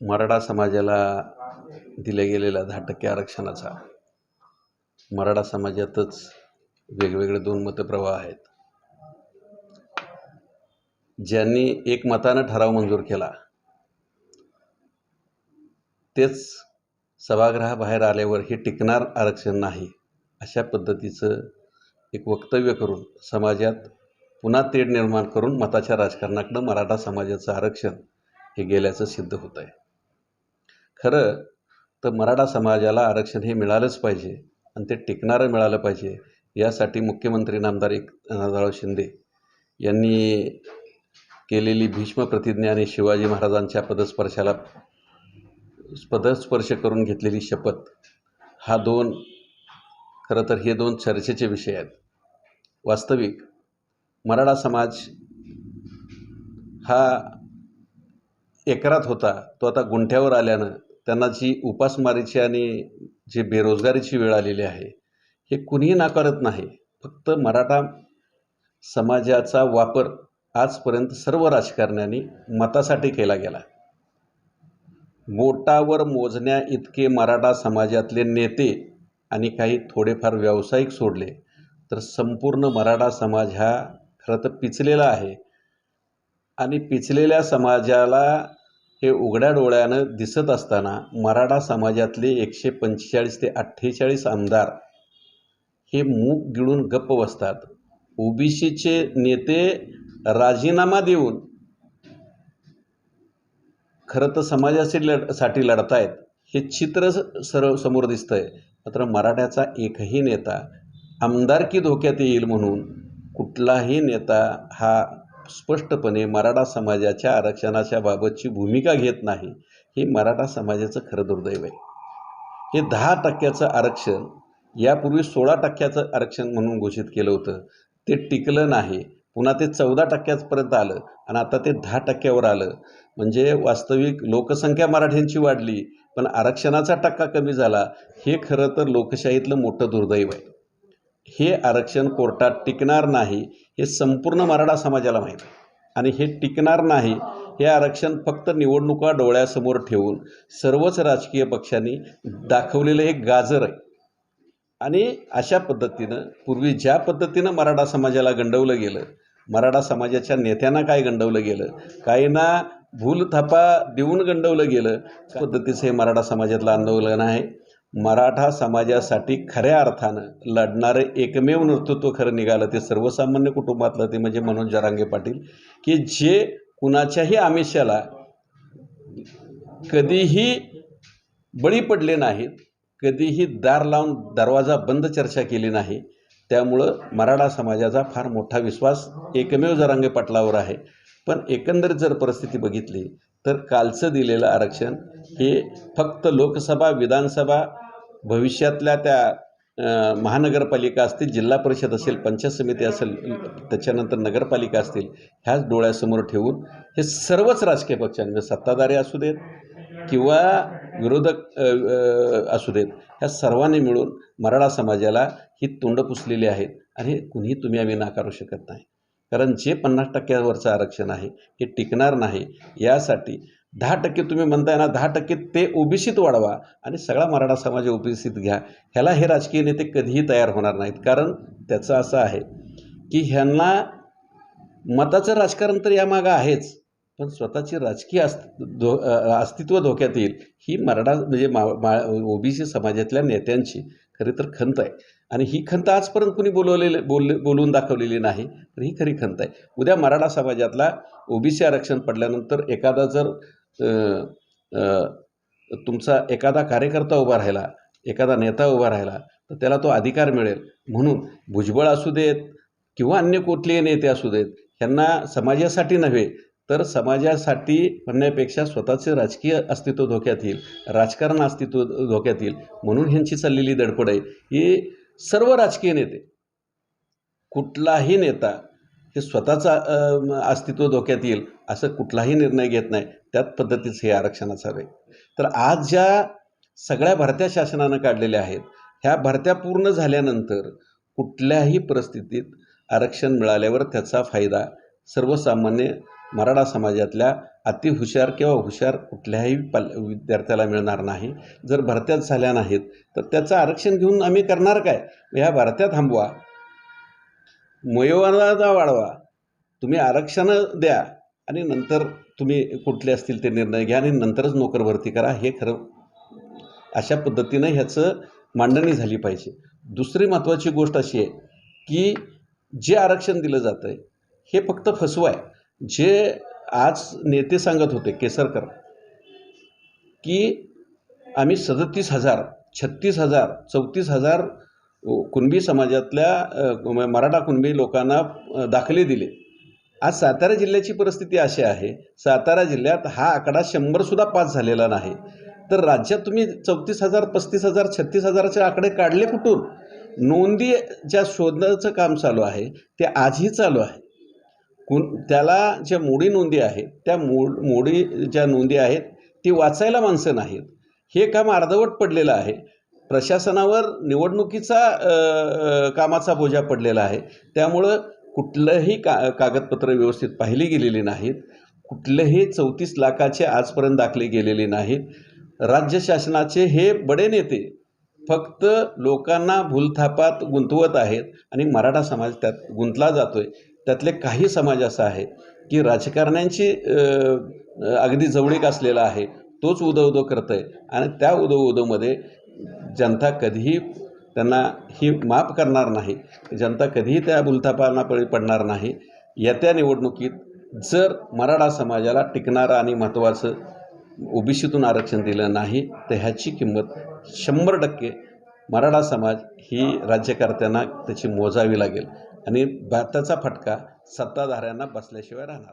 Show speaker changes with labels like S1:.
S1: मराठा समाजाला दिल्या गेलेल्या दहा टक्के आरक्षणाचा मराठा समाजातच वेगवेगळे दोन मतप्रवाह आहेत. ज्यांनी एकमतानं ठराव मंजूर केला तेच सभागृहाबाहेर आल्यावर हे टिकणार आरक्षण नाही अशा पद्धतीचं एक वक्तव्य करून समाजात पुन्हा तेढ निर्माण करून मताच्या राजकारणाकडं मराठा समाजाचं आरक्षण हे गेल्याचं सिद्ध होत आहे खरं तर मराठा समाजाला आरक्षण हे मिळालंच पाहिजे आणि ते टिकणारं मिळालं पाहिजे यासाठी मुख्यमंत्री नामदार एक एकनाथराव शिंदे यांनी केलेली भीष्म प्रतिज्ञा आणि शिवाजी महाराजांच्या पदस्पर्शाला पदस्पर्श करून घेतलेली शपथ हा दोन खरं तर हे दोन चर्चेचे विषय आहेत. वास्तविक मराठा समाज हा एकरात होता तो आता गुंठ्यावर आल्यानं त्यांना जी उपासमारीची आणि जी बेरोजगारीची वेळ आलेली आहे हे कुणीही नाकारत नाही. फक्त मराठा समाजाचा वापर आजपर्यंत सर्व राजकारण्यांनी मतासाठी केला गेला. मोटावर मोजण्या इतके मराठा समाजातले नेते आणि काही थोडेफार व्यावसायिक सोडले तर संपूर्ण मराठा समाज हा खरं तर पिचलेला आहे. आणि पिचलेल्या समाजाला हे उघड्या डोळ्यानं दिसत असताना मराठा समाजातले एकशे पंचेचाळीस ते अठ्ठेचाळीस आमदार हे मूग गिळून गप्प बसतात. ओबीसीचे नेते राजीनामा देऊन खरं तर समाजासाठी लढसाठी लढतायत हे चित्र सर्व समोर दिसतंय. मात्र मराठ्याचा एकही नेता आमदारकी धोक्यात येईल म्हणून कुठलाही नेता हा स्पष्टपणे मराठा समाजाच्या आरक्षणाच्या बाबतची भूमिका घेत नाही हे मराठा समाजाचं खरं दुर्दैव आहे. हे दहा टक्क्याचं आरक्षण यापूर्वी सोळा टक्क्याचं आरक्षण म्हणून घोषित केलं होतं. ते टिकलं नाही. पुन्हा ते चौदा टक्क्यापर्यंत आलं आणि आता ते दहा टक्क्यावर आलं. म्हणजे वास्तविक लोकसंख्या मराठ्यांची वाढली पण आरक्षणाचा टक्का कमी झाला हे खरं तर लोकशाहीतलं मोठं दुर्दैव आहे. हे आरक्षण कोर्टात टिकणार नाही हे संपूर्ण मराठा समाजाला माहीत आहे. आणि हे टिकणार नाही हे आरक्षण फक्त निवडणुका डोळ्यासमोर ठेवून सर्वच राजकीय पक्षांनी दाखवलेलं हे गाजर आहे. आणि अशा पद्धतीनं पूर्वी ज्या पद्धतीनं मराठा समाजाला गंडवलं गेलं मराठा समाजाच्या नेत्यांना काय गंडवलं गेलं काहींना भूलथापा देऊन गंडवलं गेलं पद्धतीचं हे मराठा समाजातलं आंदोलन आहे. मराठा समाजासाठी खऱ्या अर्थानं लढणारं एकमेव नेतृत्व खरं निघालं ते सर्वसामान्य कुटुंबातलं ते म्हणजे मनोज जरांगे पाटील की जे कुणाच्याही आमिषाला कधीही बळी पडले नाहीत कधीही दार लावून दरवाजा बंद चर्चा केली नाही त्यामुळं मराठा समाजाचा फार मोठा विश्वास एकमेव जरांगे पाटलावर आहे. पण एकंदरीत जर परिस्थिती बघितली तर कालचं दिलेलं आरक्षण हे फक्त लोकसभा विधानसभा भविष्यातल्या त्या महानगरपालिका असतील जिल्हा परिषद असेल पंचायत समिती असेल त्याच्यानंतर नगरपालिका असतील ह्याच डोळ्यासमोर ठेवून हे सर्वच राजकीय पक्षांमध्ये सत्ताधारी असू देत किंवा विरोधक असू देत ह्या सर्वांनी मिळून मराठा समाजाला ही तोंड पुसलेली आहेत आणि हे कुणीही तुम्ही आम्ही नाकारू शकत नाही. कारण जे पन्नास टक्क्यावरचं आरक्षण आहे हे टिकणार नाही यासाठी दहा टक्के तुम्ही म्हणताय ना दहा टक्के ते ओबीसीत वाढवा आणि सगळा मराठा समाज ओबीसीत घ्या. ह्याला हे राजकीय नेते कधीही तयार होणार नाहीत. कारण त्याचं असं आहे की ह्यांना मताचं राजकारण तर यामागं आहेच पण स्वतःची राजकीय अस्ति धो अस्तित्व धोक्यात येईल ही मराठा म्हणजे मा मा ओबीसी समाजातल्या नेत्यांची खरी तर खंत आहे. आणि ही खंत आजपर्यंत कुणी बोलवलेले बोलले बोलून दाखवलेली नाही तर ही खरी खंत आहे. उद्या मराठा समाजातला ओबीसी आरक्षण पडल्यानंतर एखादा जर तुमचा एखादा कार्यकर्ता उभा राहिला एखादा नेता उभा राहिला तर त्याला तो अधिकार मिळेल. म्हणून भुजबळ असू देत किंवा अन्य कुठलेही नेते असू देत ह्यांना समाजासाठी नव्हे तर समाजासाठी म्हणण्यापेक्षा स्वतःचे राजकीय अस्तित्व धोक्यात येईल राजकारण अस्तित्व धोक्यात येईल म्हणून ह्यांची चाललेली दडपड आहे. ही सर्व राजकीय नेते कुठलाही नेता हे स्वतःचं अस्तित्व धोक्यात येईल असं कुठलाही निर्णय घेत नाही. त्याच पद्धतीचं हे आरक्षण असावे तर आज ज्या सगळ्या भरत्या शासनानं काढलेल्या आहेत ह्या भरत्या पूर्ण झाल्यानंतर कुठल्याही परिस्थितीत आरक्षण मिळाल्यावर त्याचा फायदा सर्वसामान्य मराठा समाजातल्या अतिहुशार किंवा हुशार कुठल्याही पाल विद्यार्थ्याला मिळणार नाही. जर भरत्याच झाल्या नाहीत तर त्याचं आरक्षण घेऊन आम्ही करणार काय? ह्या भरत्या थांबवा. वयोवादा वाढवा. तुम्ही आरक्षणं द्या आणि नंतर तुम्ही कुठले असतील ते निर्णय घ्या आणि नंतरच नोकर भरती करा. हे खरं अशा पद्धतीनं ह्याचं मांडणी झाली पाहिजे. दुसरी महत्त्वाची गोष्ट अशी आहे की जे आरक्षण दिलं जातं आहे हे फक्त फसवं आहे जे आज नेते सांगत होते केसरकर की आम्ही सदतीस हजार छत्तीस हजार चौतीस हजार कुणबी समाजातल्या मराठा कुणबी लोकांना दाखले दिले. आज सातारा जिल्ह्याची परिस्थिती अशी आहे सातारा जिल्ह्यात हा आकडा शंभरसुद्धा पास झालेला नाही. तर राज्यात तुम्ही चौतीस हजार पस्तीस हजार छत्तीस हजाराचे आकडे काढले कुठून? नोंदी ज्या शोधण्याचं काम चालू आहे ते आजही चालू आहे. कुण त्याला ज्या मोडी नोंदी आहेत त्या मोड मोडी ज्या नोंदी आहेत ती वाचायला माणसं नाहीत. हे काम अर्धवट पडलेलं आहे. प्रशासनावर निवडणुकीचा कामाचा बोजा पडलेला आहे. त्यामुळं कुठलंही का कागदपत्र व्यवस्थित पाहिली गेलेली नाहीत. कुठलेही चौतीस लाखाचे आजपर्यंत दाखले गेलेले नाहीत. राज्य शासनाचे हे बडे नेते फक्त लोकांना भूलथापात गुंतवत आहेत आणि मराठा समाज त्यात गुंतला जातो आहे त्यातले काही समाज असा आहे की राजकारण्यांची अगदी जवळीक असलेला आहे. तोच उदो उदो करत आहे आणि त्या उदो उदोमध्ये जनता कधीही त्यांना ही माफ करणार नाही. जनता कधीही त्या भूलथापांना बळी पडणार नाही. येत्या निवडणुकीत जर मराठा समाजाला टिकणारं आणि महत्त्वाचं ओबीसीतून आरक्षण दिलं नाही तर ह्याची किंमत शंभर टक्के मराठा समाज ही राज्यकर्त्यांना त्याची मोजावी लागेल. आणि भारताचा फटका सत्ताधाऱ्यांना बसल्याशिवाय राहणार